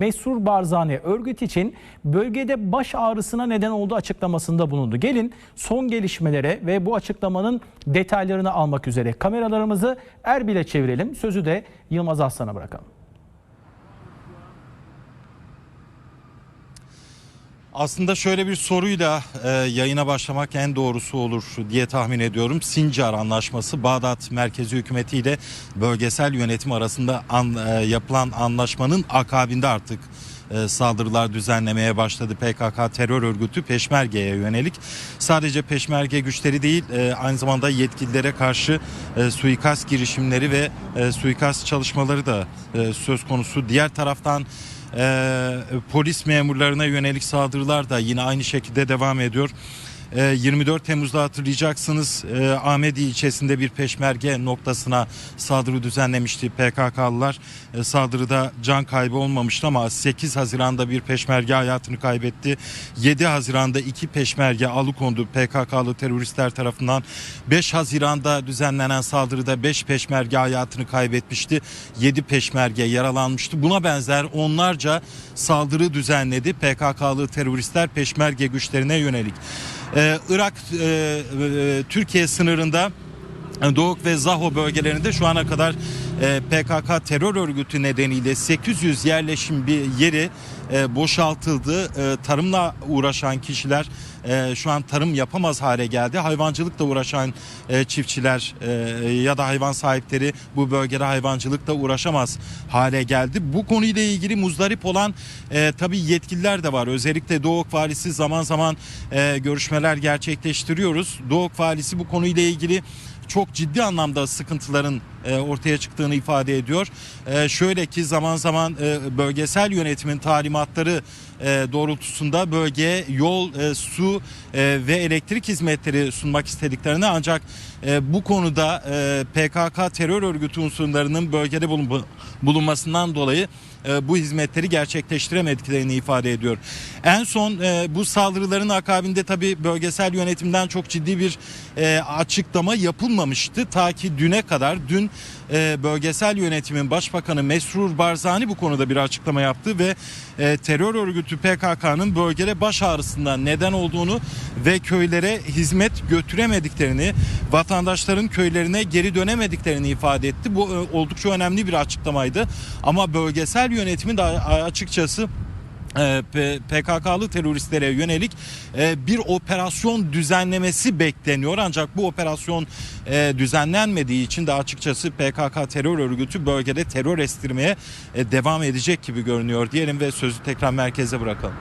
Mesrur Barzani örgüt için bölgede baş ağrısına neden olduğu açıklamasında bulundu. Gelin son gelişmelere ve bu açıklamanın detaylarını almak üzere kameralarımızı Erbil'e çevirelim. Sözü de Yılmaz Aslan'a bırakalım. Aslında şöyle bir soruyla e, yayına başlamak en doğrusu olur diye tahmin ediyorum. Sincar Anlaşması Bağdat merkezi hükümeti ile bölgesel yönetim arasında an, e, yapılan anlaşmanın akabinde artık e, saldırılar düzenlemeye başladı PKK terör örgütü Peşmerge'ye yönelik. Sadece Peşmerge güçleri değil e, aynı zamanda yetkililere karşı e, suikast girişimleri ve suikast çalışmaları da söz konusu. Diğer taraftan e, polis memurlarına yönelik saldırılar da yine aynı şekilde devam ediyor. E, 24 Temmuz'da hatırlayacaksınız e, Ahmedi ilçesinde bir peşmerge noktasına saldırı düzenlemişti PKK'lılar. E, saldırıda can kaybı olmamıştı ama 8 Haziran'da bir peşmerge hayatını kaybetti. 7 Haziran'da iki peşmerge alıkondu PKK'lı teröristler tarafından. 5 Haziran'da düzenlenen saldırıda 5 peşmerge hayatını kaybetmişti. 7 peşmerge yaralanmıştı. Buna benzer onlarca saldırı düzenledi PKK'lı teröristler peşmerge güçlerine yönelik. Ee, Irak e, e, Türkiye sınırında Doğuk ve Zaho bölgelerinde şu ana kadar e, PKK terör örgütü nedeniyle 800 yerleşim bir yeri e, boşaltıldı. E, tarımla uğraşan kişiler e, şu an tarım yapamaz hale geldi. Hayvancılıkla uğraşan çiftçiler ya da hayvan sahipleri bu bölgede hayvancılıkla uğraşamaz hale geldi. Bu konuyla ilgili muzdarip olan tabii yetkililer de var. Özellikle Doğuk Valisi zaman zaman görüşmeler gerçekleştiriyoruz. Doğuk Valisi bu konuyla ilgili çok ciddi anlamda sıkıntıların e, ortaya çıktığını ifade ediyor. E, şöyle ki zaman zaman e, bölgesel yönetimin talimatları doğrultusunda bölgeye yol, su ve elektrik hizmetleri sunmak istediklerini ancak bu konuda PKK terör örgütü unsurlarının bölgede bulun, bulunmasından dolayı bu hizmetleri gerçekleştiremediklerini ifade ediyor. En son bu saldırıların akabinde tabii bölgesel yönetimden çok ciddi bir açıklama yapılmamıştı. Ta ki düne kadar dün e, bölgesel yönetimin başbakanı Mesrur Barzani bu konuda bir açıklama yaptı ve e, terör örgütü PKK'nın bölgede baş ağrısından neden olduğunu ve köylere hizmet götüremediklerini, vatandaşların köylerine geri dönemediklerini ifade etti. Bu e, oldukça önemli bir açıklamaydı. Ama bölgesel yönetimin de açıkçası PKK'lı teröristlere yönelik e, bir operasyon düzenlemesi bekleniyor. Ancak bu operasyon e, düzenlenmediği için de açıkçası PKK terör örgütü bölgede terör estirmeye devam edecek gibi görünüyor diyelim ve sözü tekrar merkeze bırakalım.